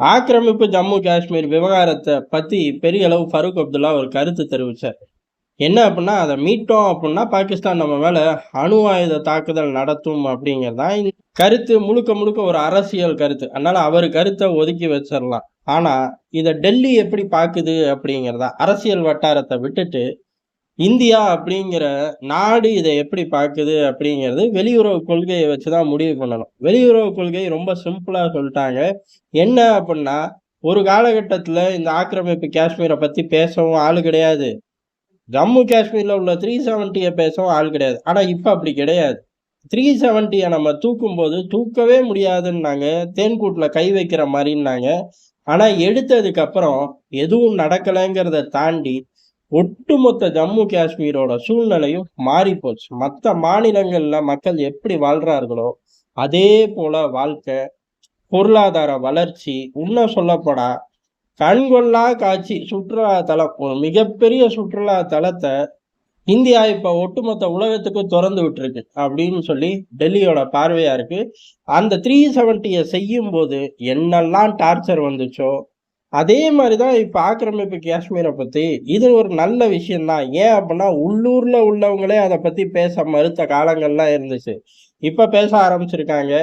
ஆக்கிரமிப்பு ஜம்மு காஷ்மீர் விவகாரத்தை பற்றி பெரிய அளவு ஃபரூக் அப்துல்லா ஒரு கருத்து தெரிவிச்சார். என்ன அப்படின்னா அதை மீட்டோம் அப்படின்னா பாகிஸ்தான் நம்ம மேலே அணு ஆயுத தாக்குதல் நடத்தும் அப்படிங்கிறது தான் கருத்து முழுக்க முழுக்க ஒரு அரசியல் கருத்து. அதனால் அவர் கருத்தை ஒதுக்கி வச்சிடலாம் ஆனால் இதை டெல்லி எப்படி பார்க்குது அப்படிங்கிறத அரசியல் வட்டாரத்தை விட்டுட்டு இந்தியா அப்படிங்கிற நாடு இதை எப்படி பார்க்குது அப்படிங்கிறது வெளியுறவு கொள்கையை வச்சு தான் முடிவு பண்ணணும். வெளியுறவு கொள்கை ரொம்ப சிம்பிளாக சொல்லிட்டாங்க. என்ன அப்படின்னா ஒரு காலகட்டத்தில் இந்த ஆக்கிரமிப்பு காஷ்மீரை பற்றி பேசவும் ஆள் கிடையாது. ஜம்மு காஷ்மீரில் உள்ள த்ரீ செவன்ட்டியை பேசவும் ஆள் கிடையாது. ஆனால் இப்போ அப்படி கிடையாது. த்ரீ செவன்ட்டியை நம்ம தூக்கும்போது தூக்கவே முடியாதுன்னாங்க. தேன்கூட்டில் கை வைக்கிற மாதிரின்னாங்க. ஆனால் எடுத்ததுக்கப்புறம் எதுவும் நடக்கலைங்கிறத தாண்டி ஒட்டுமொத்த ஜம்மு காஷ்மீரோட சூழ்நிலையும் மாறி போச்சு மற்ற மாநிலங்களில் மக்கள் எப்படி வாழ்கிறார்களோ அதே போல வாழ்க்கை பொருளாதார வளர்ச்சி இன்னும் சொல்லப்படா கண்கொள்ளா காட்சி சுற்றுலா தலம் ஒரு மிகப்பெரிய சுற்றுலா தலத்தை இந்தியா இப்போ ஒட்டுமொத்த உலகத்துக்கு திறந்து விட்டுருக்கு அப்படின்னு சொல்லி டெல்லியோட பார்வையாக இருக்குது அந்த த்ரீ செவன்ட்டியை செய்யும் போது என்னெல்லாம் டார்ச்சர் வந்துச்சோ அதே மாதிரி தான் இப்போ ஆக்கிரமிப்பு காஷ்மீரை பற்றி இது ஒரு நல்ல விஷயம்தான். ஏன் அப்படின்னா உள்ளூரில் உள்ளவங்களே அதை பற்றி பேச மறுத்த காலங்கள்லாம் இருந்துச்சு. இப்போ பேச ஆரம்பிச்சிருக்காங்க.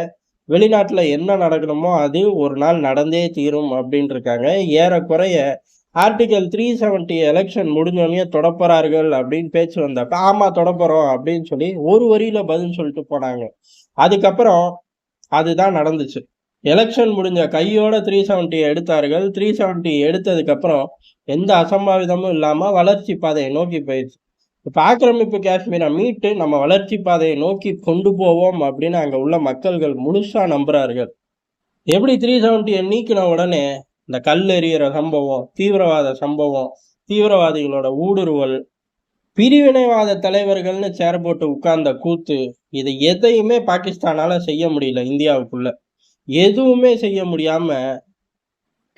வெளிநாட்டில் என்ன நடக்கணுமோ அது ஒரு நாள் நடந்தே தீரும் அப்படின்ட்டு இருக்காங்க ஏறக்குறைய ஆர்டிகல் த்ரீ செவன்ட்டி எலெக்ஷன் முடிஞ்சோடனே தொடப்பறார்கள் அப்படின்னு பேச்சு வந்தப்ப ஆமாம் தொடப்போறோம் அப்படின்னு சொல்லி ஒரு வரியில பதில் சொல்லிட்டு போனாங்க. அதுக்கப்புறம் அதுதான் நடந்துச்சு. எலெக்ஷன் முடிஞ்ச கையோட த்ரீ செவன்ட்டி எடுத்தார்கள். த்ரீ செவன்ட்டி எடுத்ததுக்கப்புறம் எந்த அசம்பாவிதமும் இல்லாமல் வளர்ச்சி பாதையை நோக்கி போயிடுச்சு. இப்போ ஆக்கிரமிப்பு காஷ்மீரை மீட்டு நம்ம வளர்ச்சி பாதையை நோக்கி கொண்டு போவோம் அப்படின்னு அங்கே உள்ள மக்கள்கள் முழுசாக நம்புகிறார்கள் எப்படி த்ரீ செவன்ட்டியை நீக்கின உடனே இந்த கல் எறிகிற சம்பவம் தீவிரவாத சம்பவம் தீவிரவாதிகளோட ஊடுருவல் பிரிவினைவாத தலைவர்கள்னு சேர் போட்டு உட்கார்ந்த கூத்து இது எதையுமே பாகிஸ்தானால செய்ய முடியல இந்தியாவுக்குள்ள. எதுவுமே செய்ய முடியாம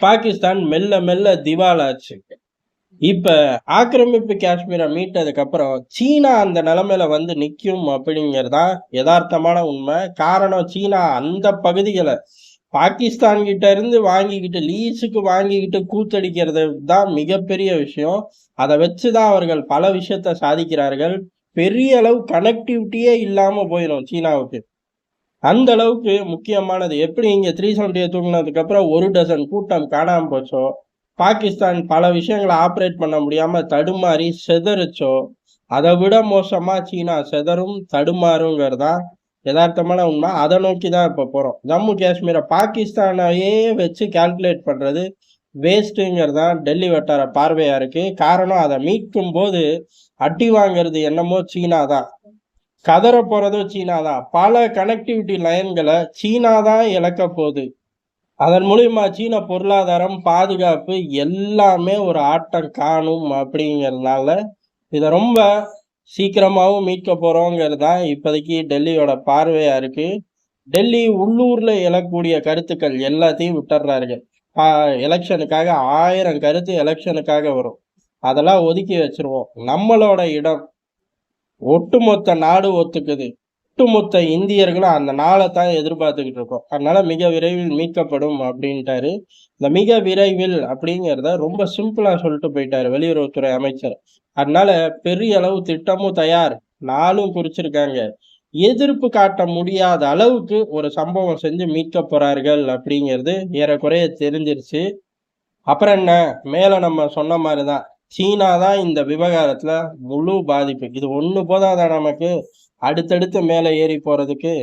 பாகிஸ்தான் மெல்ல மெல்ல திவாலாச்சு இப்ப ஆக்கிரமிப்பு காஷ்மீரை மீட்டதுக்கு அப்புறம் சீனா அந்த நிலைமையில வந்து நிற்கும் அப்படிங்கறதா யதார்த்தமான உண்மை. காரணம் சீனா அந்த பகுதிகளை பாகிஸ்தான் கிட்ட இருந்து வாங்கிக்கிட்டு லீஸுக்கு வாங்கிக்கிட்டு கூத்தடிக்கிறது தான் மிகப்பெரிய விஷயம். அதை வச்சுதான் அவர்கள் பல விஷயத்த சாதிக்கிறார்கள். பெரிய அளவு கனெக்டிவிட்டியே இல்லாம போயிடும் சீனாவுக்கு. அந்த அளவுக்கு முக்கியமானது. எப்படி இங்க த்ரீ செவன்ட்டியை தூங்கினதுக்கு அப்புறம் ஒரு டசன் கூட்டம் காணாம போச்சோ பாகிஸ்தான் பல விஷயங்களை ஆப்ரேட் பண்ண முடியாம தடுமாறி செதறிச்சோ அதை விட மோசமா சீனா செதறும் தடுமாறுங்கிறதா யதார்த்தமான உண்மை. அதை நோக்கி தான் இப்போ போகிறோம் ஜம்மு காஷ்மீரை பாகிஸ்தானையே வச்சு கால்குலேட் பண்ணுறது வேஸ்ட்டுங்கிறது தான் டெல்லி வட்டார பார்வையாக இருக்குது காரணம் அதை மீட்கும் போது அட்டி வாங்குறது என்னமோ சீனா தான் கதற போகிறதும் சீனா தான் பல கனெக்டிவிட்டி லைன்களை சீனா தான் இழக்க போகுது. அதன் மூலியமா சீன பொருளாதாரம் பாதுகாப்பு எல்லாமே ஒரு ஆட்டம் காணும் அப்படிங்கிறதுனால இதை ரொம்ப சீக்கிரமாகவும் மீட்க போகிறோங்கிறது தான் இப்போதைக்கு டெல்லியோட பார்வையாக இருக்குது டெல்லி உள்ளூரில் எழக்கூடிய கருத்துக்கள் எல்லாத்தையும் விட்டுறாருங்க. எலெக்ஷனுக்காக ஆயிரம் கருத்து எலெக்ஷனுக்காக வரும். அதெல்லாம் ஒதுக்கி வச்சிருவோம். நம்மளோட இடம் ஒட்டுமொத்த நாடு ஒத்துக்குது. ஒட்டுமொத்த இந்தியர்களும் அந்த நாளை தான் எதிர்பார்த்துக்கிட்டு இருக்கோம். அதனால மிக விரைவில் மீட்கப்படும் அப்படின்ட்டாரு. இந்த மிக விரைவில் அப்படிங்கிறத ரொம்ப சிம்பிளா சொல்லிட்டு போயிட்டாரு வெளியுறவுத்துறை அமைச்சர். அதனால பெரிய அளவு திட்டமும் தயார். நாளும் குறிச்சிருக்காங்க. எதிர்ப்பு காட்ட முடியாத அளவுக்கு ஒரு சம்பவம் செஞ்சு மீட்க போறார்கள் அப்படிங்கிறது ஏறக்குறைய தெரிஞ்சிருச்சு. அப்புறம் என்ன? மேல நம்ம சொன்ன மாதிரிதான். சீனா தான் இந்த விவகாரத்துல முழு பாதிப்பு. இது ஒண்ணு போதாதா நமக்கு? அடுத்தடுத்து மேலே ஏறி போறதுக்கு